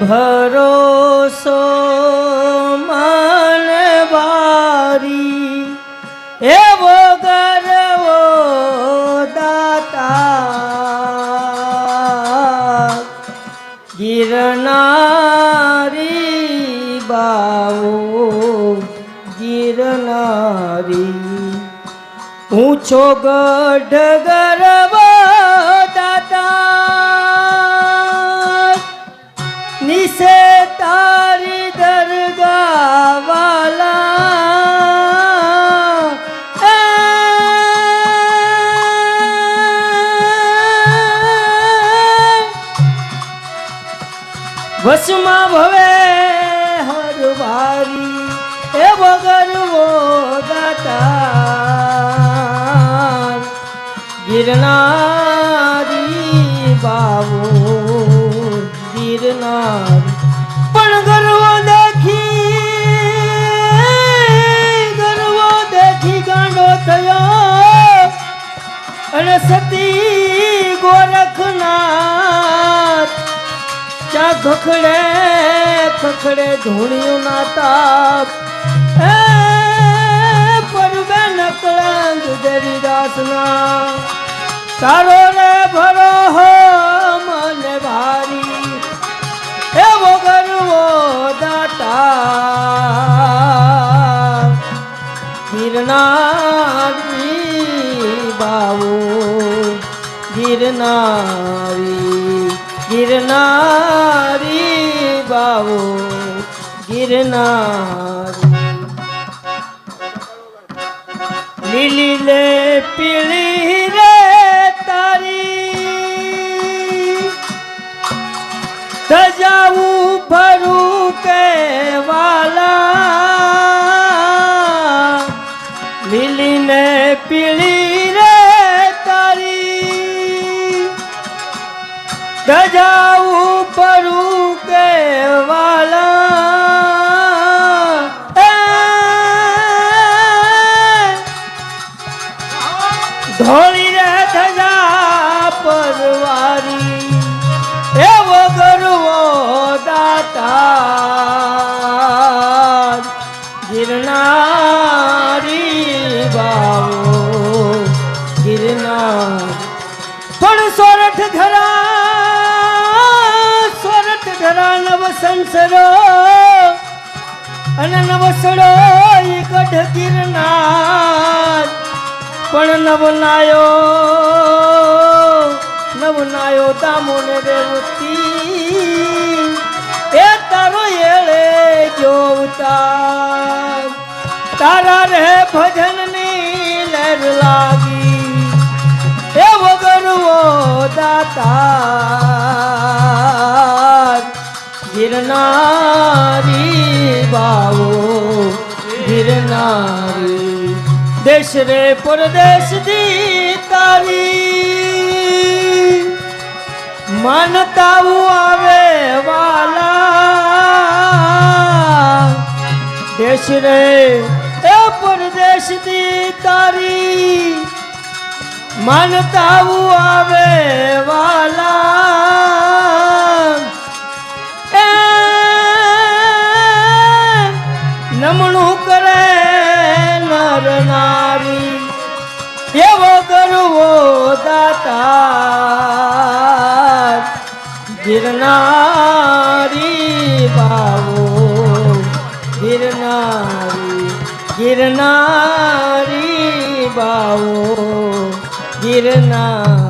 ભરોસો મન વારી. એવો ગરવો દાતા ગિરનારી બાવો ગિરનારી. ઊંચો ગઢ ગરવો નિશે તારી દરગાવાલા વસમાં ભવે હરવારી એ વગરવો દાતા ગિરનારી બાવો ગિરનાર. પણ ગરવો દેખી ગરવો દેખી ગાંડો થયો. અને સતી ગોરખનાથ. ચા ખખડે ખખડે ધૂણિયું ના તાપ પરબે નકળાંગ દેવી દાસના તારો ગિરનારી બાવો, ગિરનારી ગિરનારી બાવો, ગિરનારી. લીલી લે પીળી રે તારી સજાવું ભરું કે વાલા લીલી ને પીળી રે તારી સજાવું પરું કે વાલા. ધોળી રે ધજા પરવારી સોરઠ ધરા સોરઠ ધરા, નવ સંસરો અને નવસડો ગઢ ગિરનાર પણ નવનાયો નવનાયો દામોને દેવતી એ તારો એળે જોવતા તારા રે ભજનની લહેર લાગી દાતા ગિરનારી બાવો, ગિરનારી. દેશ રે પરદેશ દી તારી માનતાઓ આવે વાલા. દેશ રે એ પરદેશ દી તારી માનતાઓ આવે વાલા. એ નમણું કરે નર નારી. એવો કરવો દાતા. ગિરનારી બાવો. ગિરનારી ગિરનારી બાવો. ગિરનારી